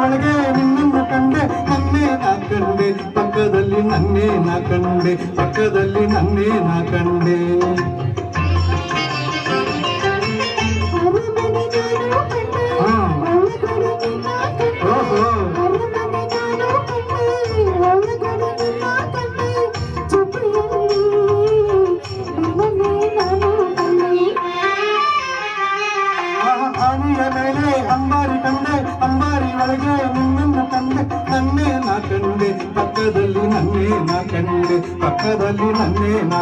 ಒಳಗೆ ನಿನ್ನನ್ನು ಕಂಡೆ ನನ್ನೇ ನಾ ಕಂಡೆ. ಪಕ್ಕದಲ್ಲಿ ನನ್ನೇ ನಾ ಕಂಡೆ ಪಕ್ಕದಲ್ಲಿ ನನ್ನೇ ನಾ ಕಂಡೆ. ಅಂಬಾರಿ ಒಳಗೆ ನಿನ್ನನ್ನು ಕಂಡೆ ನನ್ನೇ ನಾ ಕಂಡೆ ಪಕ್ಕದಲ್ಲಿ ನನ್ನೇ ನಾ ಕಂಡೆ ಪಕ್ಕದಲ್ಲಿ ನನ್ನೇ ನಾ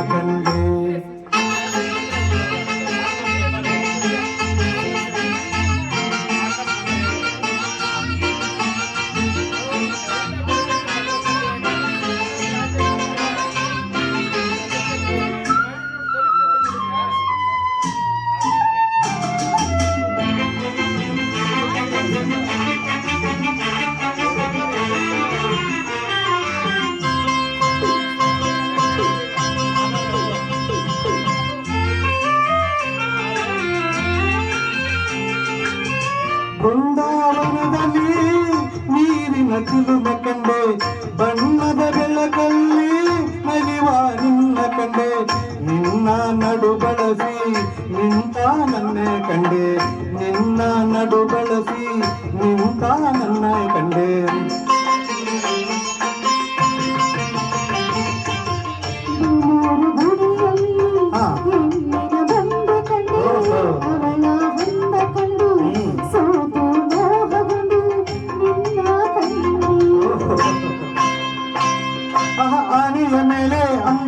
ಚಿಲುಮೆ ಕಂಡೆ ಬಣ್ಣದ ಬೆಳಕಲ್ಲಿ ನಲಿವ ನಿನ್ನ ಕಂಡೆ ನಿನ್ನ ನಡು ಬಳಸಿ ನಿಂತ ನನ್ನೇ ಕಂಡೆ ನಿನ್ನ ನಡು ಬಳಸಿ ನಿಂತ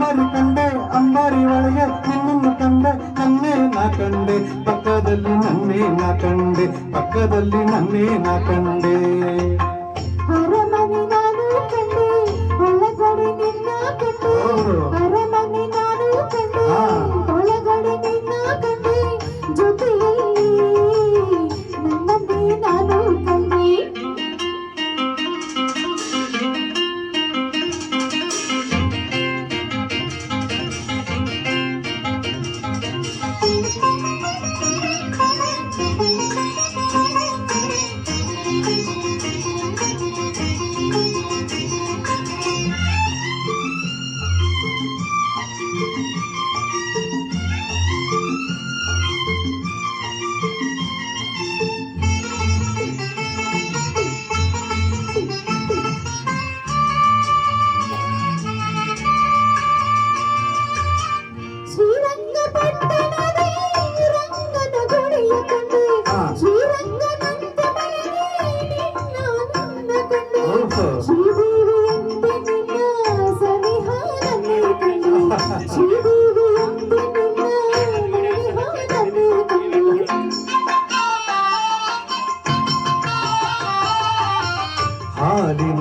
ಅಂಬಾರಿ ಕಂಡೆ ಅಂಬಾರಿ ಒಳಗೆ ನಿನ್ನನ್ನು ಕಂಡೆ ನನ್ನೇ ನಾ ಕಂಡೆ ಪಕ್ಕದಲ್ಲಿ ನನ್ನೇ ನಾ ಕಂಡೆ ಪಕ್ಕದಲ್ಲಿ ನನ್ನೇ ನಾ ಕಂಡೆ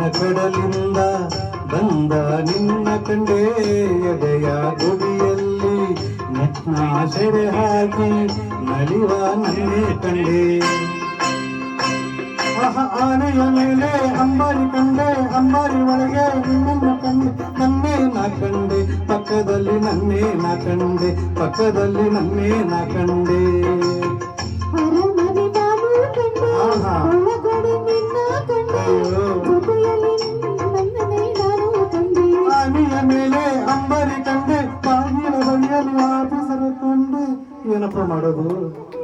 ಕಡಲಿಂದ ಬಂದ ನಿನ್ನ ಕಂಡೇ ಎದೆಯ ಗುಡಿಯಲ್ಲಿ ನಿನ್ನ ಸೆರೆ ಹಾಕಿ ನಲಿವ ನನ್ನೇ ಕಂಡೆ ಆನೆಯ ಮೇಲೆ ಅಂಬಾರಿ ಕಂಡೆ, ಅಂಬಾರಿ ಒಳಗೆ ನಿನ್ನನ್ನು ಕಂಡೆ, ನನ್ನೇ ನಾ ಕಂಡೆ, ಪಕ್ಕದಲ್ಲಿ ನನ್ನೇ ನಾ ಕಂಡೆ, ಪಕ್ಕದಲ್ಲಿ ನನ್ನೇ ನಾ ಕಂಡೆ. ದಾರಿ ಕಂಡು ಬಾಗಿಲ ಬಳಿಯಲ್ಲಿ ಆಫೀಸರು ಕಂಡು ಏನಪ್ಪ ಮಾಡೋದು?